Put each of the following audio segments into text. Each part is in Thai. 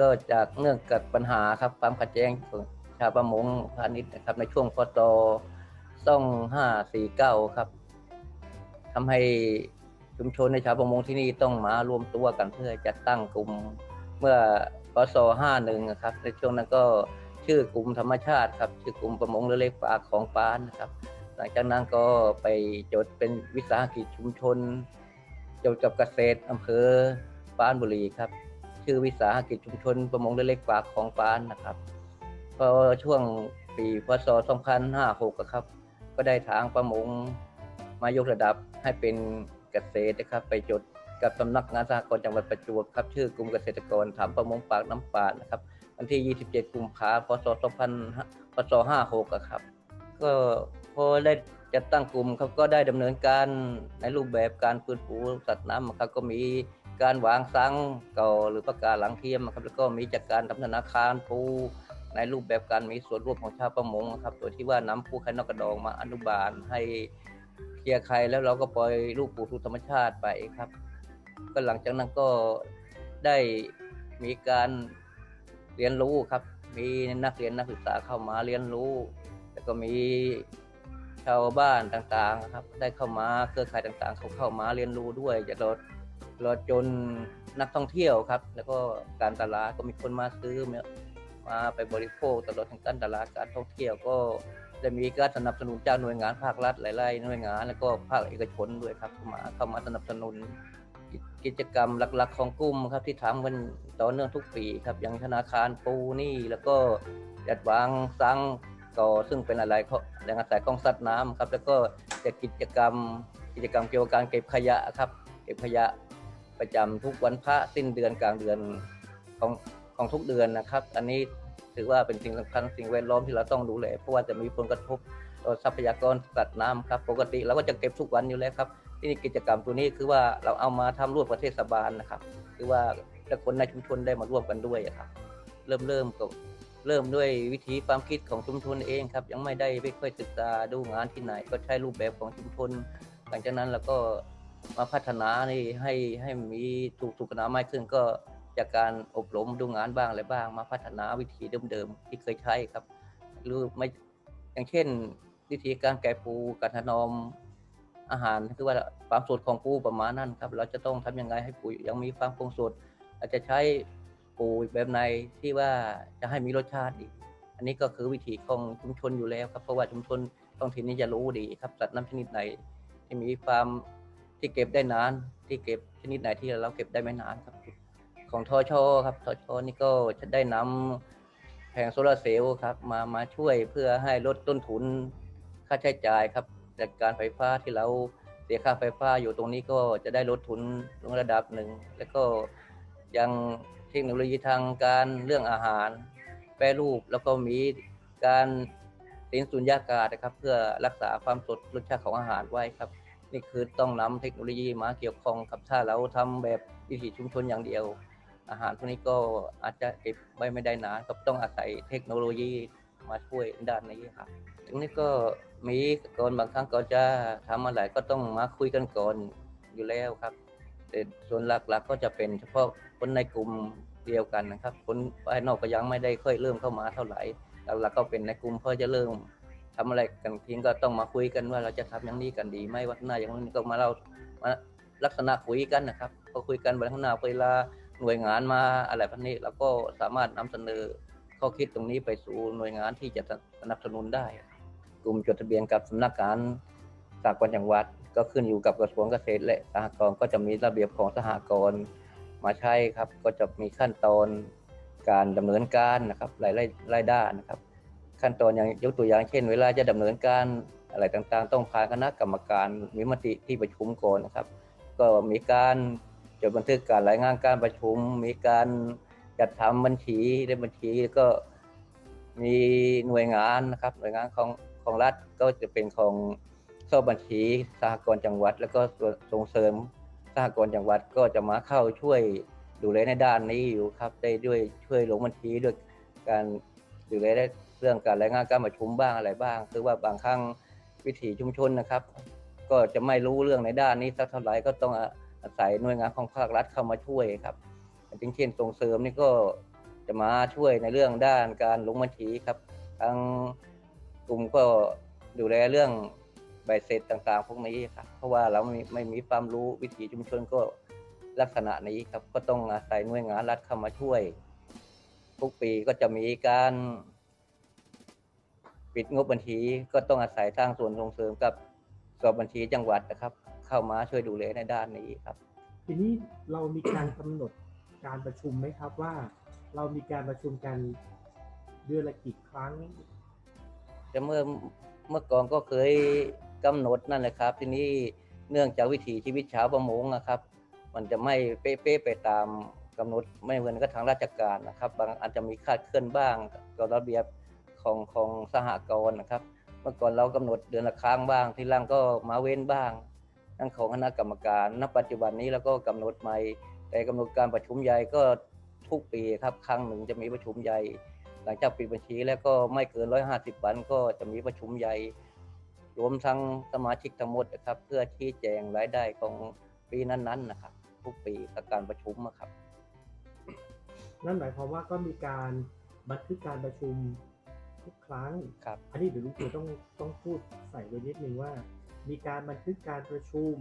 ก็จากเนื่องจากปัญหาครับความขัดแย้งของชาวประมงพาณิชย์นะครับ ในช่วงพศ2549 ครับทำให้ชุมชนในชาวประมงที่นี่ต้องมารวมตัวกันเพื่อจัดตั้งกลุ่มเมื่อพศ51ครับ ในช่วงนั้นก็ชื่อกลุ่มธรรมชาติครับ ชื่อกลุ่มประมงเรือเล็กปากของปานนะครับ หลังจากนั้นก็ไปจดเป็นวิสาหกิจชุมชนจดกับเกษตรอำเภอปานบุรีครับ ชื่อวิสาหกิจชุมชนประมงเล็กปากของปานนะครับพอช่วงปีพศ 2556ครับ ก็ได้ทางประมงมายกระดับให้เป็นเกษตรนะครับ ไปจดกับสำนักงานสหกรณ์จังหวัดประจวบครับ ชื่อกลุ่มเกษตรกรถามประมงปากน้ำปาดนะครับ วันที่ 27 กุมภาพันธ์ พศ 2000 พศ 56ครับ ก็พอได้จัดตั้งกลุ่มครับก็ได้ดำเนินการในรูปแบบการฟื้นฟูสัตว์น้ำครับก็มี การวางซังก่อหรือประกาศหลังเทียมครับแล้วก็มีจากการทำธนาคารปูในรูปแบบการมีส่วนร่วมของชาวประมงครับโดยที่ว่านำปูไข่นอกกระดองมาอนุบาลให้เคลียร์ไข่แล้วเราก็ปล่อยลูกปูสู่ธรรมชาติไปครับ ก็หลังจากนั้นก็ได้มีการเรียนรู้ครับ มีนักเรียนนักศึกษาเข้ามาเรียนรู้ แล้วก็มีชาวบ้านต่างๆครับ ได้เข้ามาเครือข่ายต่างๆ เขาเข้ามาเรียนรู้ด้วยจะลด ลดจนนักท่องเที่ยวครับ แล้วก็การตลาดก็มีคนมาซื้อมามาไปบริโภคตลอดทั้งการตลาดการท่องเที่ยวก็ได้มีการสนับสนุนจากหน่วยงานภาครัฐหลายๆหน่วยงาน แล้วก็ภาคเอกชนด้วยครับเข้ามาเข้ามาสนับสนุนกิจกรรมหลักๆ ของกลุ่มครับที่ทำกันต่อเนื่องทุกปีครับอย่างธนาคารปูนี่แล้วก็จัดวางซังก่อซึ่งเป็นอะไรเขาแหลงอาศัยของสัตว์น้ำครับ แล้วก็จะกิจกรรมกิจกรรมเกี่ยวกับการเก็บขยะครับ เก็บขยะ ประจำทุกวันพระสิ้นเดือนกลางเดือนของของทุกเดือนนะครับ อันนี้ถือว่าเป็นสิ่งสำคัญสิ่งแวดล้อมที่เราต้องดูแลเพราะว่าจะมีผลกระทบต่อทรัพยากรสัตว์น้ำครับ ปกติเราก็จะเก็บทุกวันอยู่แล้วครับ ที่นี่กิจกรรมตัวนี้คือว่าเราเอามาทำร่วมกับเทศบาลนะครับ คือว่าแต่คนในชุมชนได้มาร่วมกันด้วยครับ เริ่มเริ่มก็เริ่มด้วยวิธีความคิดของชุมชนเองครับ ยังไม่ได้ไม่ค่อยศึกษาดูงานที่ไหน ก็ใช้รูปแบบของชุมชนหลังจากนั้นเราก็ มาพัฒนานี่ให้ให้มีถูกถูกนาไม่ขึ้นก็จากการอบรมดูงานบ้างอะไรบ้าง มาพัฒนาวิธีเดิมๆที่เคยใช้ครับหรือไม่อย่างเช่น วิธีการแกะปูการถนอมอาหารคือว่าความสดของปูประมาณนั้นครับ เราจะต้องทำยังไงให้ปูยังมีความคงสดอาจจะใช้ปูแบบในที่ว่าจะให้มีรสชาติอีก อันนี้ก็คือวิธีของชุมชนอยู่แล้วครับเพราะว่าชุมชนท้องถิ่นนี้จะรู้ดีครับสัตว์น้ำชนิดไหนที่มีความ ที่เก็บได้นาน ที่เก็บชนิดไหนที่เราเก็บได้ไม่นานครับ ของทอชอครับทอชอนี่ก็จะได้นำแผงโซลาร์เซลล์ครับมามาช่วยเพื่อให้ลดต้นทุนค่าใช้จ่ายครับจากการไฟฟ้าที่เราเสียค่าไฟฟ้าอยู่ตรงนี้ก็จะได้ลดทุนลงระดับหนึ่ง แล้วก็ยังเทคโนโลยีทางการเรื่องอาหาร แปรรูปแล้วก็มีการสินสุญญากาศนะครับ เพื่อรักษาความสดรสชาติของอาหารไว้ครับ นี่คือต้องนำเทคโนโลยีมาเกี่ยวข้องครับถ้าเราทำแบบวิถีชุมชนอย่างเดียว อาหารพวกนี้ก็อาจจะเก็บไว้ไม่ได้นานครับต้องอาศัยเทคโนโลยีมาช่วยด้านนี้ครับตรงนี้ก็มีก่อนบางครั้งก็จะทำอะไรก็ต้องมาคุยกันก่อนอยู่แล้วครับ แต่ส่วนหลักๆก็จะเป็นเฉพาะคนในกลุ่มเดียวกันนะครับ คนภายนอกก็ยังไม่ได้ค่อยเริ่มเข้ามาเท่าไหร่หลักๆก็เป็นในกลุ่มเพื่อจะเริ่ม ทำอะไรกันทีก็ต้องมาคุยกันว่าเราจะทำอย่างนี้กันดีไหมวัฒนาอย่างนี้ก็มาเรามาลักษณะคุยกันนะครับพอคุยกันวันข้างหน้าเวลาหน่วยงานมาอะไรพันนี้เราก็สามารถนำเสนอข้อคิดตรงนี้ไปสู่หน่วยงานที่จะสนับสนุนได้ กลุ่มจดทะเบียนกับสำนักงานสากลจังหวัดก็ขึ้นอยู่กับกระทรวงเกษตรและสหกรณ์ก็จะมีระเบียบของสหกรณ์มาใช้ครับ ก็จะมีขั้นตอนการดำเนินการนะครับหลายรายด้านนะครับ ขั้นตอนอย่างยกตัวอย่างเช่น เวลาจะดำเนินการอะไรต่างๆ ต้องผ่านคณะกรรมการมีมติที่ประชุมก่อนนะครับ ก็มีการจดบันทึกการรายงานการประชุม มีการจัดทำบัญชีในบัญชีก็มีหน่วยงานนะครับ หน่วยงานของของรัฐก็จะเป็นของสอบบัญชีสหกรณ์จังหวัด แล้วก็ส่งเสริมสหกรณ์จังหวัดก็จะมาเข้าช่วยดูแลในด้านนี้อยู่ครับ ได้ด้วยช่วยลงบัญชีด้วยการดูแลได้ เรื่องการรายงานการประชุมบ้างอะไรบ้าง คือว่าบางครั้งวิถีชุมชนนะครับ ก็จะไม่รู้เรื่องในด้านนี้สักเท่าไหร่ก็ต้องอาศัยหน่วยงานของภาครัฐเข้ามาช่วยครับอย่างเช่นส่งเสริมนี่ก็จะมาช่วยในเรื่องด้านการลงบัญชีครับทางกลุ่มก็ดูแลเรื่องใบเสร็จต่างๆ พวกนี้ครับเพราะว่าเราไม่ไม่มีความรู้วิถีชุมชนก็ลักษณะนี้ครับก็ต้องอาศัยหน่วยงานรัฐเข้ามาช่วย ทุกปีก็จะมีการ ปิดงบบัญชีก็ต้องอาศัยทางส่วนส่งเสริมกับสอบบัญชีจังหวัดนะครับ เข้ามาช่วยดูแลในด้านนี้ครับ ทีนี้เรามีการกำหนดการประชุมไหมครับว่า เรามีการประชุมกันเดือนละกี่ครั้งแต่เมื่อเมื่อก่อนก็เคยกำหนดนั่นแหละครับ ทีนี้เนื่องจากวิถีชีวิตชาวประมงนะครับ มันจะไม่เป๊ะๆไปตามกำหนดไม่เหมือนกับทางราชการนะครับ บางอาจจะมีคลาดเคลื่อนบ้างกับระเบียบ ของของสหกรณ์นะครับ เมื่อก่อนเรากำหนดเดือนละครั้งบ้าง ทีหลังก็มาเว้นบ้าง นั่นของคณะกรรมการณปัจจุบันนี้เราก็กำหนดใหม่ แต่กำหนดการประชุมใหญ่ก็ทุกปีครับครั้งหนึ่งจะมีประชุมใหญ่ หลังจากปิดบัญชีแล้วก็ไม่เกิน 150 วันก็จะมีประชุมใหญ่ รวมทั้งสมาชิกทั้งหมดนะครับ เพื่อชี้แจงรายได้ของปีนั้นๆนะครับ ทุกปีกับการประชุมนะครับ นั่นหมายความว่าก็มีการบันทึกการประชุม ทุกครั้ง ครับอันนี้เดี๋ยวลุงตู่ต้องต้องพูดใส่ไว้นิดนึงว่า มีการบันทึกการประชุม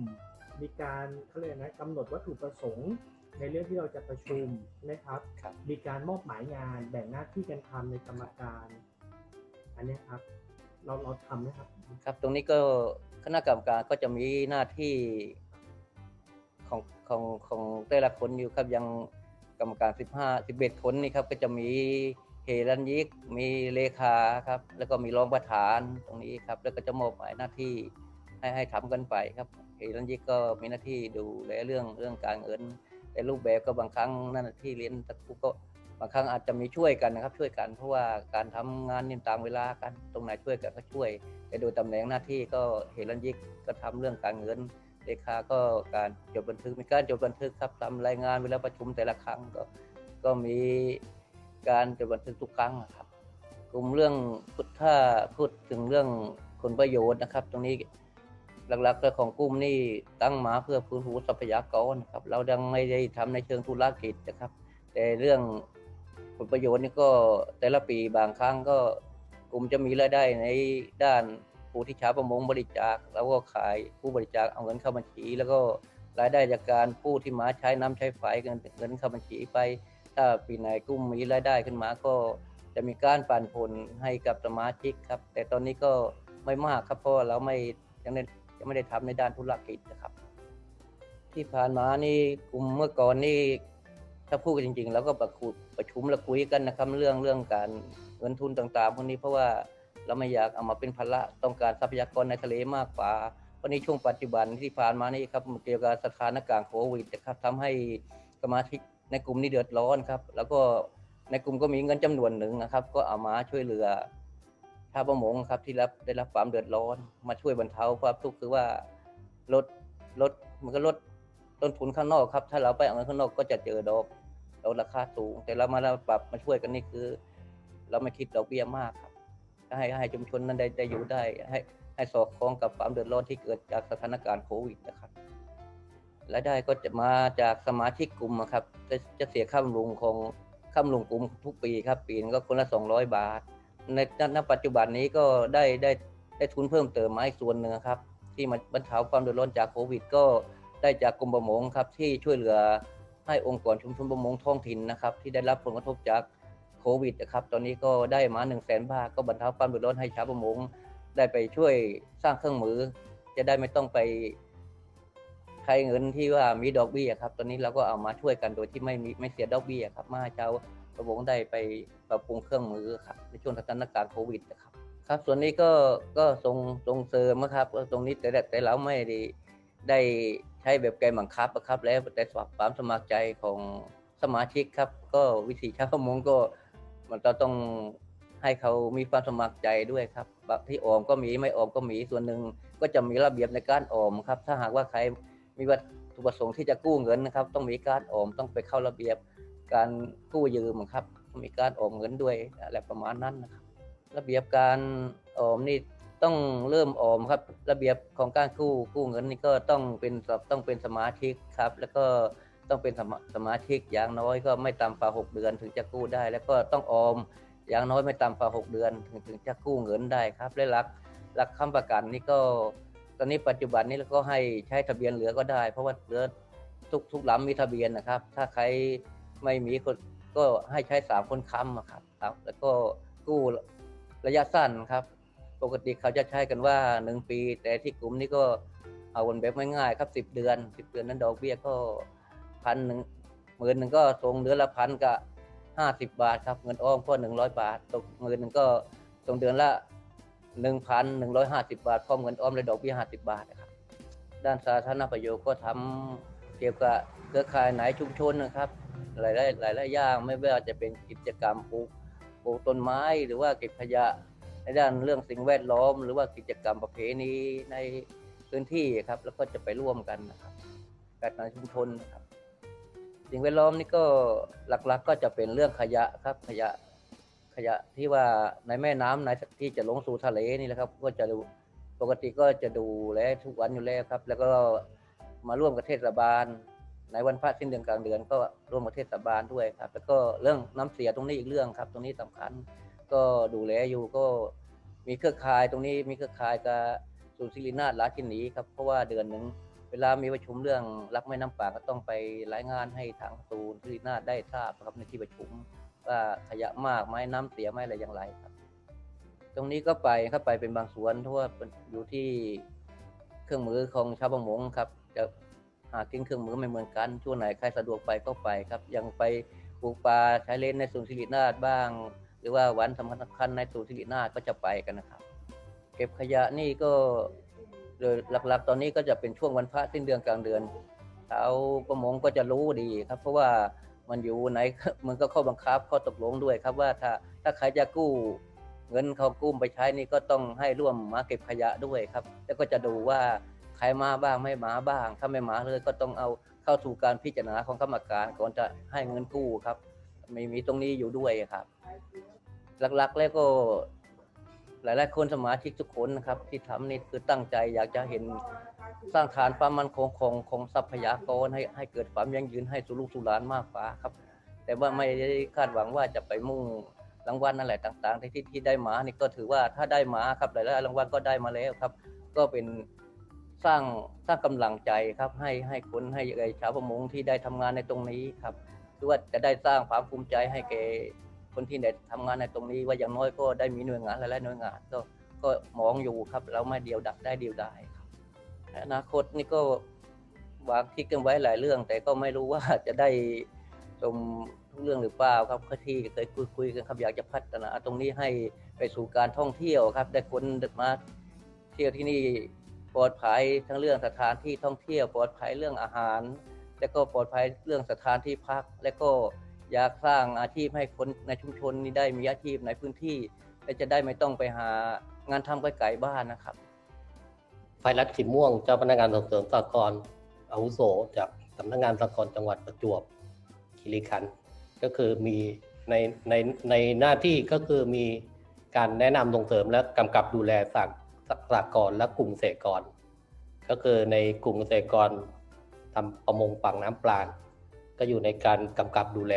มีการเขาเรียกนะกำหนดวัตถุประสงค์ในเรื่องที่เราจะประชุมนะครับ ครับ มีการมอบหมายงานแบ่งหน้าที่กันทำในกรรมการ อันเนี้ยครับ เราเราทำไหมครับ ครับ ตรงนี้ก็คณะกรรมการก็จะมีหน้าที่ของของของแต่ละคนอยู่ครับอยังกรรมการ 15 11 คนนี่ครับก็จะมี เฮรันยิกมีเลขาครับ แล้วก็มีรองประธานตรงนี้ครับ แล้วก็จะมอบหมายหน้าที่ให้ให้ทำกันไปครับเฮรันยิกก็มีหน้าที่ดูแลเรื่องเรื่องการเงินแต่รูปแบบก็บางครั้งนั่นที่เรียนตะครูก็บางครั้งอาจจะมีช่วยกันนะครับ ช่วยกันเพราะว่าการทำงานนี่ตามเวลากันตรงไหนช่วยกันก็ช่วย แต่โดยตำแหน่งหน้าที่ก็เฮรันยิกก็ทำเรื่องการเงินเลขาก็การจดบันทึกมีการจดบันทึกครับทำรายงานเวลาประชุมแต่ละครั้งก็ก็มี การจดบันทึกทุกครั้งนะครับกลุ่มเรื่องถ้าพูดถึงเรื่องผลประโยชน์นะครับ ตรงนี้หลักๆของกลุ่มนี่ตั้งมาเพื่อฟื้นฟูทรัพยากรนะครับ เราดังไม่ได้ทำในเชิงธุรกิจนะครับ แต่เรื่องผลประโยชน์นี่ก็แต่ละปีบางครั้งก็กลุ่มจะมีรายได้ในด้านผู้ที่ชาวประมงบริจาค แล้วก็ขายผู้บริจาคเอาเงินเข้าบัญชี แล้วก็รายได้จากการผู้ที่มาใช้น้ำใช้ไฟเงินเงินเข้าบัญชีไป ถ้าปีไหนกลุ่มมีรายได้ขึ้นมาก็จะมีการปันผลให้กับสมาชิกครับ แต่ตอนนี้ก็ไม่มากครับเพราะเราไม่ยังได้ยังไม่ได้ทำในด้านธุรกิจนะครับ ที่ผ่านมานี่กลุ่มเมื่อก่อนนี่ถ้าพูดกันจริงๆแล้วก็ประคุประชุมและคุยกันนะครับเรื่องเรื่องการเงินทุนต่างๆพวกนี้เพราะว่าเราไม่อยากเอามาเป็นภาระต้องการทรัพยากรในทะเลมากกว่าเพราะในช่วงปัจจุบันที่ผ่านมานี่ครับเกี่ยวกับสถานการณ์โควิดนะครับทำให้สมาชิก ในกลุ่มนี้เดือดร้อนครับ แล้วก็ในกลุ่มก็มีเงินจำนวนหนึ่งนะครับ ก็เอามาช่วยเหลือชาวประมงครับที่รับได้รับความเดือดร้อน มาช่วยบรรเทาความทุกข์คือว่าลดลดมันก็ลดต้นทุนข้างนอกครับ ถ้าเราไปเอาเงินข้างนอกก็จะเจอดอกดอกราคาสูง แต่เรามาเราปรับมาช่วยกันนี่คือ เราไม่คิดดอกเบี้ยมากครับให้ให้ชุมชนนั้นได้ได้อยู่ได้ให้ให้สอดคล้องกับความเดือดร้อนที่เกิดจากสถานการณ์โควิดนะครับ รายได้ก็จะมาจากสมาชิกกลุ่มครับจะจะเสียค่าบำรุงของค่าบำรุงกลุ่มทุกปีครับ ปีนึงก็คนละ 200 บาท ในณปัจจุบันนี้ก็ได้ได้ได้ทุนเพิ่มเติมมาอีกส่วนหนึ่งครับ ที่มาบรรเทาความเดือดร้อนจากโควิด ก็ได้จากกรมประมงครับ ที่ช่วยเหลือให้องค์กรชุมชนประมงท้องถิ่นนะครับ ที่ได้รับผลกระทบจากโควิดนะครับ ตอนนี้ก็ได้มา1นึ่งแสนบาทก็บรรเทาความเดือดร้อนให้ชาวประมงได้ไปช่วยสร้างเครื่องมือ จะได้ไม่ต้องไป ใช้เงินที่ว่ามีดอกเบี้ยครับ ตอนนี้เราก็เอามาช่วยกันโดยที่ไม่มีไม่เสียดอกเบี้ยครับ มาให้ชาวประมงได้ไปปรับปรุงเครื่องมือครับในช่วงสถานการณ์โควิดนะครับครับ ส่วนนี้ก็ก็ส่งส่งเสริมนะครับตรงนี้แต่แต่เราไม่ได้ได้ใช้แบบแกนบังคับนะครับ แล้วแต่สอบความสมัครใจของสมาชิกครับ ก็วิธีชาวประมงก็มันก็ต้องให้เขามีความสมัครใจด้วยครับที่ออมก็มีไม่ออมก็มีส่วนหนึ่งก็จะมีระเบียบในการออมครับ ถ้าหากว่าใคร มีวัตถุประสงค์ที่จะกู้เงินนะครับ ต้องมีการออมต้องไปเข้าระเบียบการกู้ยืมครับ มีการออมเงินด้วยอะไรประมาณนั้นนะครับ ระเบียบการออมนี่ต้องเริ่มออมครับ ระเบียบของการกู้กู้เงินนี่ก็ต้องเป็นต้องเป็นสมาชิกครับ แล้วก็ต้องเป็นสมาสมาชิกอย่างน้อยก็ไม่ต่ำกว่าหกเดือนถึงจะกู้ได้ แล้วก็ต้องออมอย่างน้อยไม่ต่ำกว่าหกเดือนถึงถึงจะกู้เงินได้ครับและหลักหลักค้ำประกันนี่ก็ ตอนนี้ปัจจุบันนี้เราก็ให้ใช้ทะเบียนเหลือก็ได้ เพราะว่าเหลือทุกทุกลำมีทะเบียนนะครับ ถ้าใครไม่มีคนก็ให้ใช้สามคนค้ำครับครับ แล้วก็กู้ระยะสั้นครับ ปกติเขาจะใช้กันว่าหนึ่งปี แต่ที่กลุ่มนี้ก็เอาวันแบบง่ายๆครับสิบเดือนสิบเดือนนั้นดอกเบี้ยก็พันหนึ่งหมื่นหนึ่งก็ส่งเดือนละพันกับห้าสิบบาทครับ เงินอ้อมก็หนึ่งร้อยบาทตกหมื่นหนึ่งก็ส่งเดือนละ หนึ่งพันหนึ่งร้อยห้าสิบบาทพร้อมเงินอ้อมและดอกเบี้ยห้าสิบบาทนะครับด้านสาธารณประโยชน์ก็ทำเกี่ยวกับเครือข่ายไหนชุมชนนะครับ หลายหลายหลายอย่างไม่ว่าจะเป็นกิจกรรมปลูกปลูกต้นไม้หรือว่าเก็บขยะในด้านเรื่องสิ่งแวดล้อม หรือว่ากิจกรรมประเพณีในพื้นที่ครับ แล้วก็จะไปร่วมกันนะครับการในชุมชนนะครับ สิ่งแวดล้อมนี่ก็หลักๆก็จะเป็นเรื่องขยะครับขยะ ขยะที่ว่าในแม่น้ำในที่จะลงสู่ทะเลนี่แหละครับ ก็จะดูปกติก็จะดูแลทุกวันอยู่แล้วครับ แล้วก็มาร่วมกับเทศบาล ในวันพระสิ้นเดือนกลางเดือนก็ร่วมกับเทศบาลด้วยครับ แล้วก็เรื่องน้ำเสียตรงนี้อีกเรื่องครับ ตรงนี้สำคัญก็ดูแลอยู่ก็มีเครือข่ายตรงนี้มีเครือข่ายกับศูนย์ศิรินาถราชินีครับเพราะว่าเดือนหนึ่งเวลามีประชุมเรื่องรักแม่น้ำป่าก็ต้องไปรายงานให้ทางศูนย์ศิรินาถได้ทราบครับในที่ประชุม ว่าขยะมากไหมน้ำเสียไหมอะไรอย่างไรครับ ตรงนี้ก็ไปครับไปเป็นบางส่วนเพราะว่าเป็นอยู่ที่เครื่องมือของชาวประมงครับ จะหากินเครื่องมือไม่เหมือนกันช่วงไหนใครสะดวกไปก็ไปครับ ยังไปปลูกปลาใช้เล่นในศูนย์ศิรินาถบ้าง หรือว่าวันสำคัญสำคัญในศูนย์ศิรินาถก็จะไปกันนะครับ เก็บขยะนี่ก็โดยหลักๆ ตอนนี้ก็จะเป็นช่วงวันพระสิ้นเดือนกลางเดือนชาวประมงก็จะรู้ดีครับ เพราะว่า มันอยู่ในมันก็ข้อบังคับข้อตกลงด้วยครับว่าถ้าถ้าใครจะกู้เงินเขากู้ไปใช้นี่ก็ต้องให้ร่วมมาเก็บขยะด้วยครับ แล้วก็จะดูว่าใครมาบ้างไม่มาบ้าง ถ้าไม่มาเลยก็ต้องเอาเข้าสู่การพิจารณาของกรรมการก่อนจะให้เงินกู้ครับม่มีตรงนี้อยู่ด้วยครับ หลักๆแล้วก็หลายๆคนสมาชิกทุกคนนะครับ ที่ทำนี่คือตั้งใจอยากจะเห็น สร้างฐานความมั่นคงของของทรัพยากรให้ให้เกิดความยั่งยืนให้สู่ลูกสู่หลานมากกว่าครับ แต่ว่าไม่ได้คาดหวังว่าจะไปมุ่งรางวัลอะไรต่างๆที่ที่ที่ได้มานี่ก็ถือว่าถ้าได้มาครับหลายๆรางวัลก็ได้มาแล้วครับ ก็เป็นสร้างสร้างกำลังใจครับ ให้ให้คนให้ไอ้ชาวประมงที่ได้ทำงานในตรงนี้ครับคือว่าจะได้สร้างความภูมิใจให้แก่คนที่ได้ทำงานในตรงนี้ ว่าอย่างน้อยก็ได้มีหน่วยงานหลายๆหน่วยงานก็ก็มองอยู่ครับ เราไม่เดียวดักได้เดียวได้ อนาคตนี่ก็วางคิดกันไว้หลายเรื่อง แต่ก็ไม่รู้ว่าจะได้ชมทุกเรื่องหรือเปล่าครับที่เคยคุยคุยกันครับอยากจะพัฒนาตรงนี้ให้ไปสู่การท่องเที่ยวครับ ได้คนมาเที่ยวที่นี่ปลอดภัยทั้งเรื่องสถานที่ท่องเที่ยวปลอดภัยเรื่องอาหาร และก็ปลอดภัยเรื่องสถานที่พัก และก็อยากสร้างอาชีพให้คนในชุมชนนี้ได้มีอาชีพในพื้นที่ และจะได้ไม่ต้องไปหางานทำไกลๆบ้านนะครับ ไฟรัฐขิมม่วงเจ้าพนักงานส่งเสริมสหกรอาวุโสจากสำนักงานสหกรจังหวัดประจวบคีรีขันธ์ก็คือมีในในในหน้าที่ก็คือมีการแนะนำส่งเสริมและกำกับดูแลสหสหกรและกลุ่มเกษตรกร ก็คือในกลุ่มเกษตรกรทำประมงปากน้ำปลาก็อยู่ในการกำกับดูแล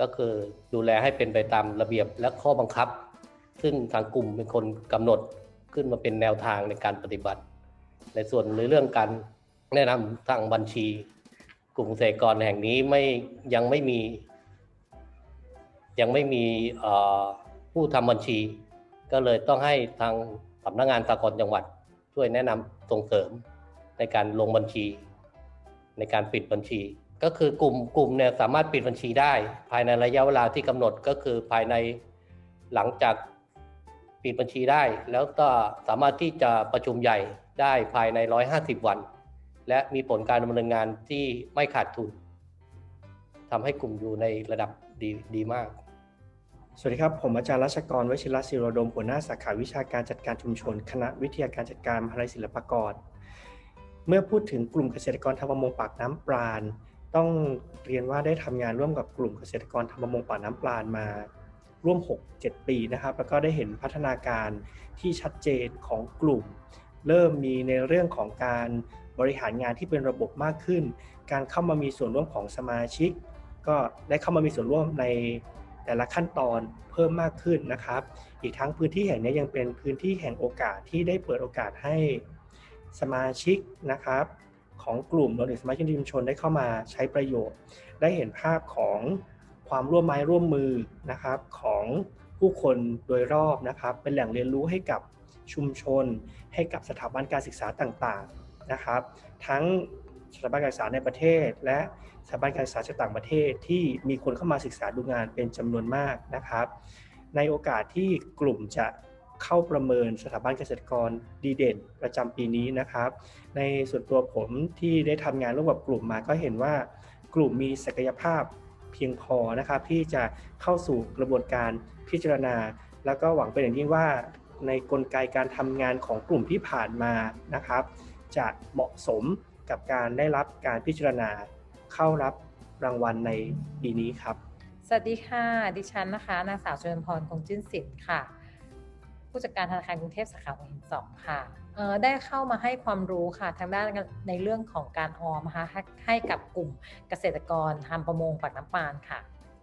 ก็คือดูแลให้เป็นไปตามระเบียบและข้อบังคับ ซึ่งทางกลุ่มเป็นคนกำหนด ขึ้นมาเป็นแนวทางในการปฏิบัติ ในส่วนในเรื่องการแนะนำทางบัญชี กลุ่มเกษตรกรแห่งนี้ไม่ยังไม่มี ยังไม่มีผู้ทำบัญชี ก็เลยต้องให้ทางสำนักงานสากลจังหวัด ช่วยแนะนำส่งเสริมในการลงบัญชี ในการปิดบัญชี ก็คือกลุ่มกลุ่มเนี่ยสามารถปิดบัญชีได้ ภายในระยะเวลาที่กำหนดก็คือภายในหลังจาก ปิดบัญชีได้ แล้วก็สามารถที่จะประชุมใหญ่ได้ภายใน 150 วัน และมีผลการดำเนินงานที่ไม่ขาดทุนทำให้กลุ่มอยู่ในระดับดีดีมากสวัสดีครับ ผมอาจารย์รัชกรวชิรศิโรดมหัวหน้าสาขาวิชาการจัดการชุมชน คณะวิทยาการจัดการมหาลัยศิลปากร เมื่อพูดถึงกลุ่มเกษตรกรทำประมงปากน้ำปราณ ต้องเรียนว่าได้ทำงานร่วมกับกลุ่มเกษตรกรทำประมงปากน้ำปราณมา ร่วม 6-7 ปีนะครับ แล้วก็ได้เห็นพัฒนาการที่ชัดเจนของกลุ่ม เริ่มมีในเรื่องของการบริหารงานที่เป็นระบบมากขึ้น การเข้ามามีส่วนร่วมของสมาชิก ก็ได้เข้ามามีส่วนร่วมในแต่ละขั้นตอนเพิ่มมากขึ้นนะครับ อีกทั้งพื้นที่แห่งนี้ยังเป็นพื้นที่แห่งโอกาสที่ได้เปิดโอกาสให้สมาชิกนะครับ ของกลุ่มรวมถึงสมาชิกในชุมชนได้เข้ามาใช้ประโยชน์ ได้เห็นภาพของ ความร่วมไม้ร่วมมือนะครับของผู้คนโดยรอบนะครับ เป็นแหล่งเรียนรู้ให้กับชุมชน ให้กับสถาบันการศึกษาต่างๆนะครับ ทั้งสถาบันการศึกษาในประเทศ และสถาบันการศึกษาจากต่างประเทศที่มีคนเข้ามาศึกษาดูงานเป็นจำนวนมากนะครับ ในโอกาสที่กลุ่มจะเข้าประเมินสถาบันเกษตรกรดีเด่นประจำปีนี้นะครับ ในส่วนตัวผมที่ได้ทำงานร่วมกับกลุ่มมาก็เห็นว่ากลุ่มมีศักยภาพ เพียงพอนะครับที่จะเข้าสู่กระบวนการพิจารณา แล้วก็หวังเป็นอย่างยิ่งว่าในกลไกการทำงานของกลุ่มที่ผ่านมานะครับ จะเหมาะสมกับการได้รับการพิจารณาเข้ารับรางวัลในปีนี้ครับ สวัสดีค่ะ ดิฉันนะคะ นางสาวชลพรคงจิ้นสิทธิ์ค่ะ ผู้จัดการธนาคารกรุงเทพสาขาหัวหินสองค่ะ ได้เข้ามาให้ความรู้ค่ะทางด้านในเรื่องของการออมนะคะให้กับกลุ่มเกษตรกรทำประมงปากน้ำปานค่ะ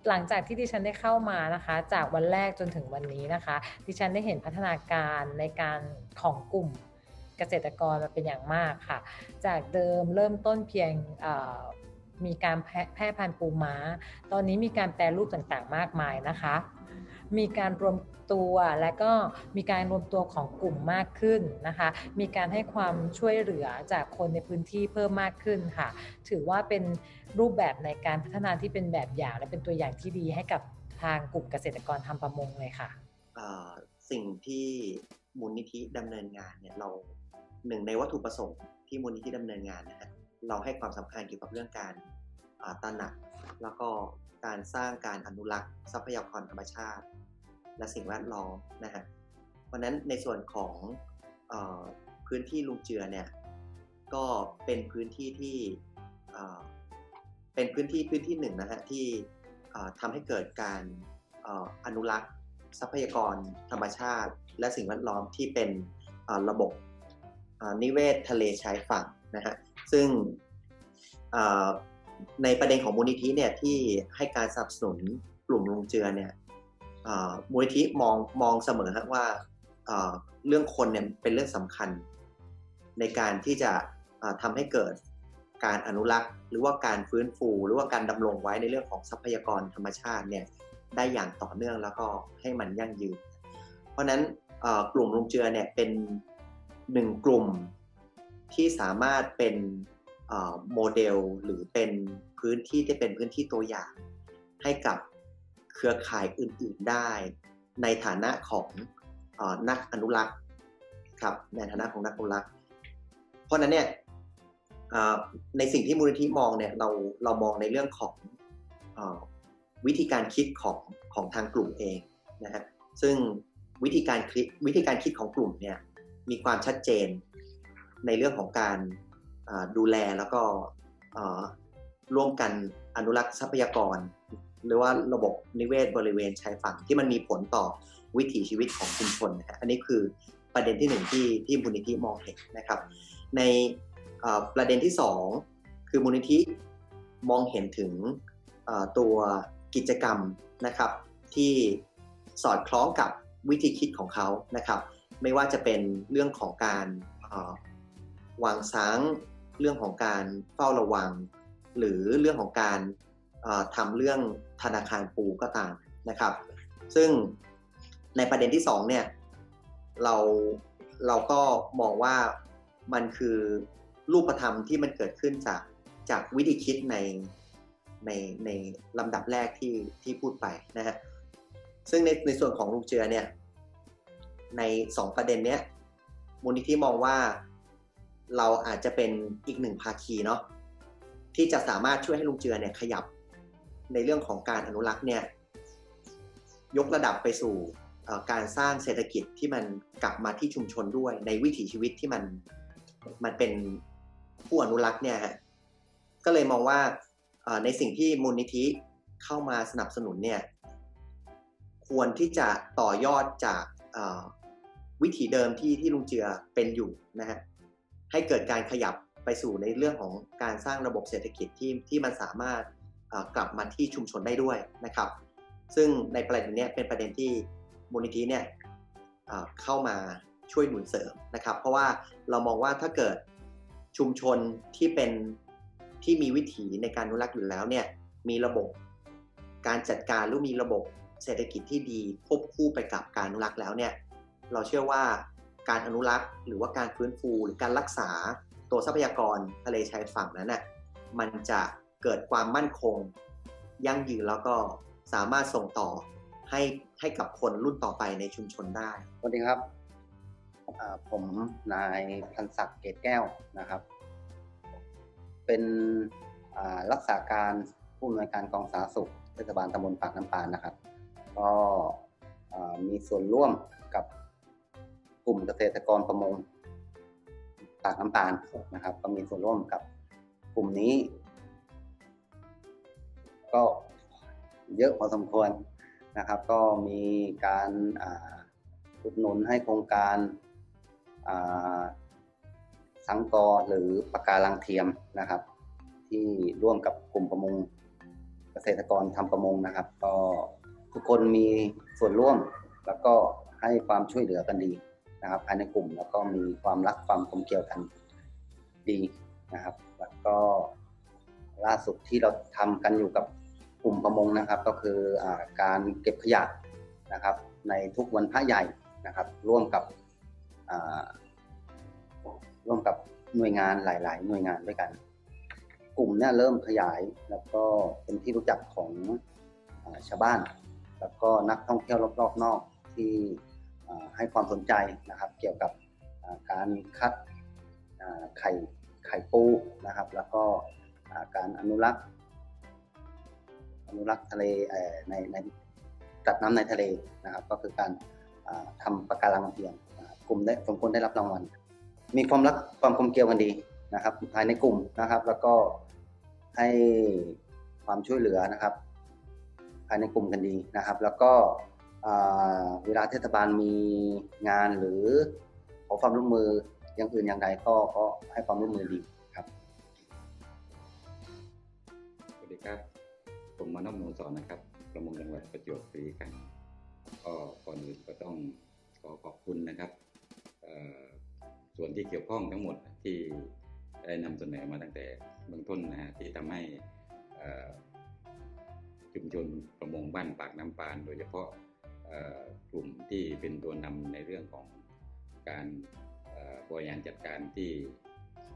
หลังจากที่ดิฉันได้เข้ามานะคะ จากวันแรกจนถึงวันนี้นะคะ ดิฉันได้เห็นพัฒนาการในการของกลุ่มเกษตรกรมาเป็นอย่างมากค่ะ จากเดิมเริ่มต้นเพียงมีการแพร่แพร่พันธุ์ปูม้า ตอนนี้มีการแปรรูปต่างๆ มากมายนะคะ มีการรวมตัวและก็มีการรวมตัวของกลุ่มมากขึ้นนะคะ มีการให้ความช่วยเหลือจากคนในพื้นที่เพิ่มมากขึ้นค่ะ ถือว่าเป็นรูปแบบในการพัฒนาที่เป็นแบบอย่างและเป็นตัวอย่างที่ดีให้กับทางกลุ่มเกษตรกรทำประมงเลยค่ะสิ่งที่มูลนิธิดำเนินงานเนี่ยเราหนึ่งในวัตถุประสงค์ที่มูลนิธิดำเนินงานนะฮะเราให้ความสำคัญเกี่ยวกับเรื่องการอ่าตระหนัก แล้วก็การสร้างการอนุรักษ์ทรัพยากรธรรมชาติ และสิ่งแวดล้อมนะฮะเพราะนั้นในส่วนของออพื้นที่ลุงเจือเนี่ยก็เป็นพื้นที่ที่เป็นพื้นที่พื้นที่หนึ่งนะฮะที่ทำให้เกิดการอออนุรักษ์ทรัพยากรธรรมชาติ และสิ่งแวดล้อมที่เป็นระบบนิเวศทะเลชายฝั่งนะฮะซึ่งในประเด็นของมูลนิธิเนี่ยที่ให้การสนับสนุนกลุ่มลุงเจือเนี่ย มูลนิธิมองมองเสมอฮะว่าเรื่องคนเนี่ยเป็นเรื่องสำคัญ ในการที่จะทำให้เกิดการอนุรักษ์ หรือว่าการฟื้นฟู หรือว่าการดำรงไว้ในเรื่องของทรัพยากรธรรมชาติเนี่ยได้อย่างต่อเนื่องแล้วก็ให้มันยั่งยืน เพราะนั้นกลุ่มลุงเจือเนี่ยเป็นหนึ่งกลุ่มที่สามารถเป็นโมเดลหรือเป็นพื้นที่ที่เป็นพื้นที่ตัวอย่าง ให้กับ เครือข่ายอื่น ๆได้ ในฐานะของอนักอนุรักษ์ครับในฐานะของนักอนุรักษ์ เพราะนั้นเนี่ยในสิ่งที่มูลนิธิมองเนี่ยเราเรามองในเรื่องของอวิธีการคิดของของทางกลุ่มเองนะฮะซึ่งวิธีการคิดวิธีการคิดของกลุ่มเนี่ยมีความชัดเจนในเรื่องของการดูแลแล้วก็ร่วมกันอนุรักษ์ทรัพยากร หรือว่าระบบนิเวศบริเวณชายฝั่งที่มันมีผลต่อวิถีชีวิตของชุมชนนะฮะอันนี้คือประเด็นที่หนึ่งที่ที่มูลนิธิมองเห็นนะครับ ในประเด็นที่สองคือมูลนิธิมองเห็นถึงตัวกิจกรรมนะครับ ที่สอดคล้องกับวิธีคิดของเขานะครับ ไม่ว่าจะเป็นเรื่องของการวางซางเรื่องของการเฝ้าระวัง หรือเรื่องของการเอ่อทำเรื่อง ธนาคารปูก็ตามนะครับ ซึ่งในประเด็นที่สองเนี่ยเราเราก็มองว่ามันคือรูปธรรมที่มันเกิดขึ้นจากจากวิธีคิดในในในลำดับแรกที่ที่พูดไปนะฮะซึ่งในในส่วนของลุงเจือเนี่ยในสองประเด็นเนี้ยมูลนิธิมองว่าเราอาจจะเป็นอีกหนึ่งภาคีเนาะที่จะสามารถช่วยให้ลุงเจือเนี่ยขยับ ในเรื่องของการอนุรักษ์เนี่ยยกระดับไปสู่การสร้างเศรษฐกิจที่มันกลับมาที่ชุมชนด้วย ในวิถีชีวิตที่มันมันเป็นผู้อนุรักษ์เนี่ยฮะก็เลยมองว่าในสิ่งที่มูลนิธิเข้ามาสนับสนุนเนี่ยควรที่จะต่อยอดจากวิถีเดิมที่ที่ลุงเจือเป็นอยู่นะฮะให้เกิดการขยับไปสู่ในเรื่องของการสร้างระบบเศรษฐกิจที่ที่มันสามารถ กลับมาที่ชุมชนได้ด้วยนะครับ ซึ่งในประเด็นนี้เป็นประเด็นที่มูลนิธิเนี่ยเอ่อเข้ามาช่วยหนุนเสริมนะครับ เพราะว่าเรามองว่าถ้าเกิดชุมชนที่เป็นที่มีวิถีในการอนุรักษ์อยู่แล้วเนี่ยมีระบบการจัดการหรือมีระบบเศรษฐกิจที่ดีควบคู่ไปกับการอนุรักษ์แล้วเนี่ยเราเชื่อว่าการอนุรักษ์หรือว่าการฟื้นฟูหรือการรักษาตัวทรัพยากรทะเลชายฝั่งนั้นน่ะมันจะ เกิดความมั่นคง ยั่งยืนแล้วก็สามารถส่งต่อให้ให้กับคนรุ่นต่อไปในชุมชนได้สวัสดีครับผมนายพันศักดิ์เกตแก้วนะครับ เป็นรักษาการผู้อำนวยการกองสาธารณสุขเทศบาลตำบลปากน้ำปานนะครับ ก็มีส่วนร่วมกับกลุ่มเกษตรกรประมงปากน้ำปานนะครับ ก็มีส่วนร่วมกับกลุ่มนี้ ก็เยอะพอสมควรนะครับ ก็มีการอุดหนุนให้โครงการสังกอหรือปะกการังเทียมนะครับ ที่ร่วมกับกลุ่มประมงเกษตรกรทำประมงนะครับ ก็ทุกคนมีส่วนร่วมแล้วก็ให้ความช่วยเหลือกันดีนะครับภายในกลุ่มแล้วก็มีความรักความกลมเกลียวกันดีนะครับ แล้วก็ล่าสุดที่เราทำกันอยู่กับ กลุ่มประมงนะครับก็คืออการเก็บขยะนะครับในทุกวันพระใหญ่นะครับ ร่วมกับร่วมกับหน่วยงานหลาย ๆ หน่วยงานด้วยกัน กลุ่มเนี่ยเริ่มขยายแล้วก็เป็นที่รู้จักของอชาวบ้าน แล้วก็นักท่องเที่ยวรอบๆนอกที่ให้ความสนใจนะครับ เกี่ยวกับการคัดไข่ไข่ปูนะครับ แล้วก็การอนุรักษ์ อนุรักษ์ทะเลในในสัตว์น้ำในทะเลนะครับก็คือการอ่าทำปะการังเทียมกลุ่มได้สมควรได้รับรางวัล มีความรักความกลมเกลียวกันดีนะครับภายในกลุ่มนะครับ แล้วก็ให้ความช่วยเหลือนะครับ ภายในกลุ่มกันดีนะครับ แล้วก็เวลาเทศบาลมีงานหรือขอความร่วมมืออย่างอื่นอย่างใดก็ก็ให้ความร่วมมือดีครับสวัสดีครับ ผมมานพมูสอนนะครับ ประมงจังหวัดประจวบคีรีขันธ์ก็ก่อนอื่นก็ต้องขอขอบคุณนะครับส่วนที่เกี่ยวข้องทั้งหมดที่ได้นำเสนอมาตั้งแต่เบื้องต้นนะฮะที่ทำให้ชุมชนประมงบ้านปากน้ำปาน โดยเฉพาะกลุ่มที่เป็นตัวนำในเรื่องของการบริหารจัดการที่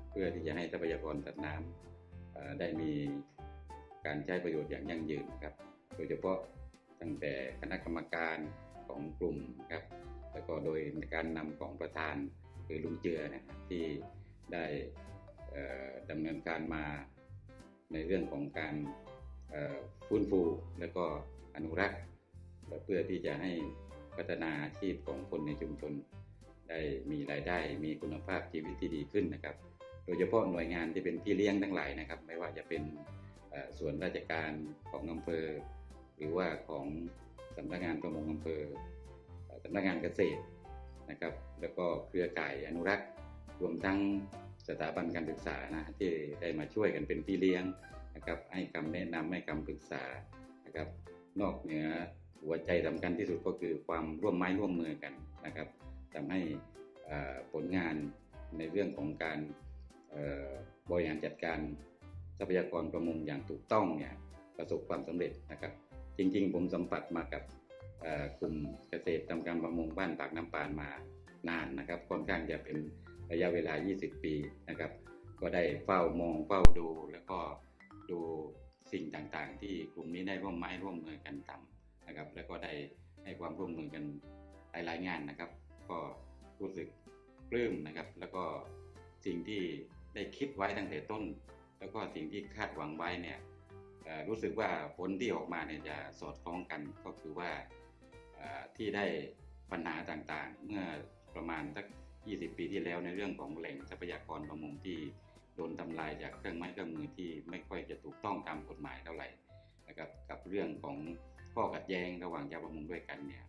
เพื่อที่จะให้ทรัพยากรสัตว์น้ำได้มี การใช้ประโยชน์อย่างยั่งยืนครับ โดยเฉพาะตั้งแต่คณะกรรมการของกลุ่มครับ แล้วก็โดยการนำของประธานคือลุงเจือนะครับที่ได้เอ่อดำเนินการมาในเรื่องของการฟื้นฟูและก็อนุรักษ์ เพื่อที่จะให้พัฒนาอาชีพของคนในชุมชน ได้มีรายได้มีคุณภาพชีวิตที่ดีขึ้นนะครับ โดยเฉพาะหน่วยงานที่เป็นพี่เลี้ยงทั้งหลายนะครับ ไม่ว่าจะเป็น ส่วนราชการของอำเภอ หรือว่าของสำนักงานประมงอำเภอสำนักงานเกษตรนะครับ แล้วก็เครือข่ายอนุรักษ์ รวมทั้งสถาบันการศึกษานะที่ได้มาช่วยกันเป็นพี่เลี้ยงนะครับให้คำแนะนำให้คำปรึกษานะครับนอกเหนือหัวใจสำคัญที่สุดก็คือความร่วมไม้ร่วมมือกันนะครับทำให้ผลงานในเรื่องของการบริหารจัดการ ทรัพยากรประมงอย่างถูกต้องเนี่ยประสบความสำเร็จนะครับ จริงๆ ผมสัมผัสมากับกลุ่มเกษตรทำการประมงบ้านปากน้ำปานมานานนะครับค่อนข้างจะเป็นระยะเวลา 20 ปีนะครับ ก็ได้เฝ้ามองเฝ้าดูแล้วก็ดูสิ่งต่างๆ ที่กลุ่มนี้ได้ร่วมไม้ร่วมมือกันทำนะครับ แล้วก็ได้ให้ความร่วมมือกันหลายๆงานนะครับ ก็รู้สึกปลื้มนะครับ แล้วก็สิ่งที่ได้คิดไว้ตั้งแต่ต้น แล้วก็สิ่งที่คาดหวังไว้เนี่ยรู้สึกว่าผลที่ออกมาเนี่ยจะสอดคล้องกันก็คือว่าที่ได้ปัญหาต่างๆ เมื่อประมาณสัก 20 ปีที่แล้วในเรื่องของแหล่งทรัพยากรประมงที่โดนทำลายจากเครื่องไม้เครื่องมือที่ไม่ค่อยจะถูกต้องตามกฎหมายเท่าไหร่นะครับกับเรื่องของข้อขัดแย้งระหว่างชาวประมงด้วยกันเนี่ย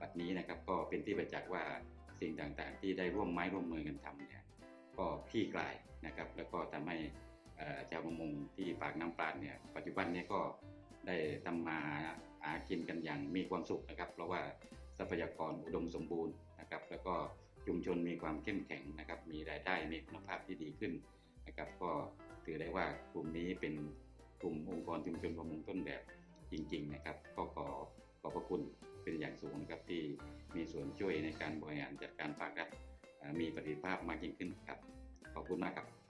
บัดนี้นะครับก็เป็นที่ประจักษ์ว่าสิ่งต่างๆ ที่ได้ร่วมไม้ร่วมมือกันทำเนี่ยก็คลี่คลายนะครับแล้วก็ทำให้ ชาวประมงที่ปากน้ำปานเนี่ยปัจจุบันนี้ก็ได้ทำมาหากินกันอย่างมีความสุขนะครับ เพราะว่าทรัพยากรอุดมสมบูรณ์นะครับ แล้วก็ชุมชนมีความเข้มแข็งนะครับ มีรายได้มีคุณภาพที่ดีขึ้นนะครับ ก็ถือได้ว่ากลุ่มนี้เป็นกลุ่มองค์กรชุมชนประมงต้นแบบจริง ๆ นะครับ ก็ขอขอบพระคุณเป็นอย่างสูงนะครับที่มีส่วนช่วยในการบริหารจัดการภาครัฐมีประสิทธิภาพมากยิ่งขึ้นครับ ขอบคุณมากครับ